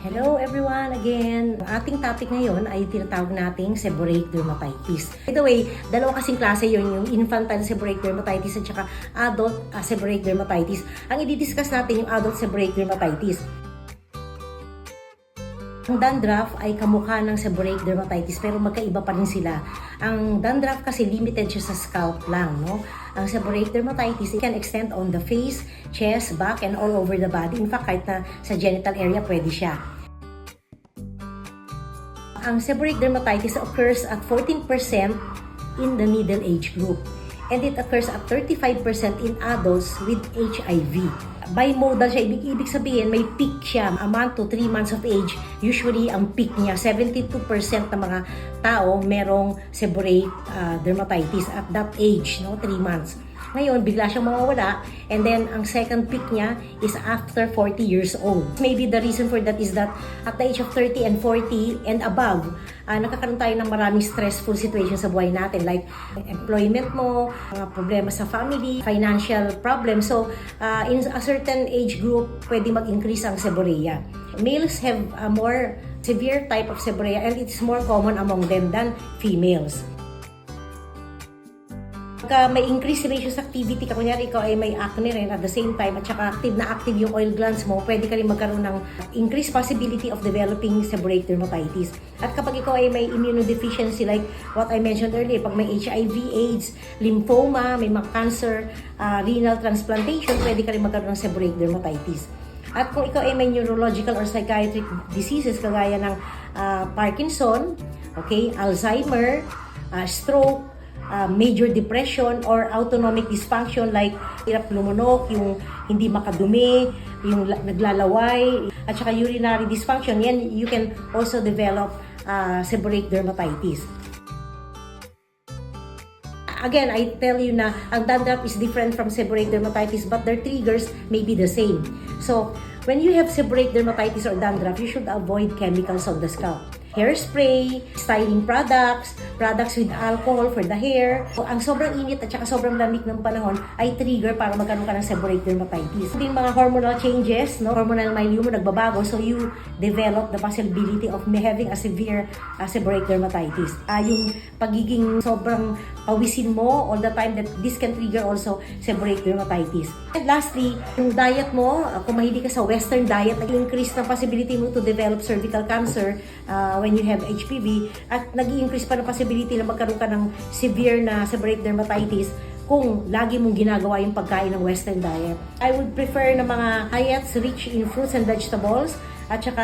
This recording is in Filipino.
Hello everyone again! Ang ating topic ngayon ay tinatawag nating seborrheic dermatitis. By the way, dalawa kasing klase yun, yung infantile seborrheic dermatitis at saka adult uh, seborrheic dermatitis. Ang i-discuss natin yung adult seborrheic dermatitis. Ang dandruff ay kamukha ng seborrheic dermatitis pero magkaiba pa rin sila. Ang dandruff kasi limited siya sa scalp lang, no? Ang seborrheic dermatitis it can extend on the face, chest, back, and all over the body. In fact, kahit na sa genital area pwede siya. Ang seborrheic dermatitis occurs at 14% in the middle age group and it occurs at 35% in adults with HIV. Bimodal siya, ibig, ibig sabihin may peak siya, a month to 3 months of age. Usually, ang peak niya, 72% ng mga tao merong seborrheic uh, dermatitis at that age, no, 3 months. Ngayon, bigla siyang mawawala and then ang second peak niya is after 40 years old. Maybe the reason for that is that at the age of 30 and 40 and above, uh, nakakaroon tayo ng maraming stressful situations sa buhay natin like employment mo, mga problema sa family, financial problems. So, uh, in a certain age group, pwede mag-increase ang seborrhea. Males have a more severe type of seborrhea and it's more common among them than females pagka may increased sebaceous activity ka, kunyari ikaw ay may acne rin at the same time at saka active na active yung oil glands mo, pwede ka rin magkaroon ng increased possibility of developing seborrheic dermatitis. At kapag ikaw ay may immunodeficiency like what I mentioned earlier, pag may HIV, AIDS, lymphoma, may mga cancer, uh, renal transplantation, pwede ka rin magkaroon ng seborrheic dermatitis. At kung ikaw ay may neurological or psychiatric diseases kagaya ng uh, Parkinson, okay, Alzheimer, uh, stroke, uh, major depression or autonomic dysfunction like hirap lumunok, yung hindi makadumi, yung la- naglalaway, at saka urinary dysfunction, yan you can also develop uh, seborrheic dermatitis. Again, I tell you na ang dandruff is different from seborrheic dermatitis but their triggers may be the same. So, when you have seborrheic dermatitis or dandruff, you should avoid chemicals on the scalp hairspray, styling products, products with alcohol for the hair. So, ang sobrang init at saka sobrang lamig ng panahon ay trigger para magkaroon ka ng seborrheic dermatitis. Yung mga hormonal changes, no? hormonal milieu mo nagbabago, so you develop the possibility of having a severe uh, seborrheic dermatitis. Uh, yung pagiging sobrang pawisin mo all the time that this can trigger also seborrheic dermatitis. And lastly, yung diet mo, uh, kung mahilig ka sa western diet, nag-increase ng possibility mo to develop cervical cancer uh, when you have HPV at nag-increase pa ng possibility na magkaroon ka ng severe na seborrheic dermatitis kung lagi mong ginagawa yung pagkain ng western diet. I would prefer na mga diets rich in fruits and vegetables at saka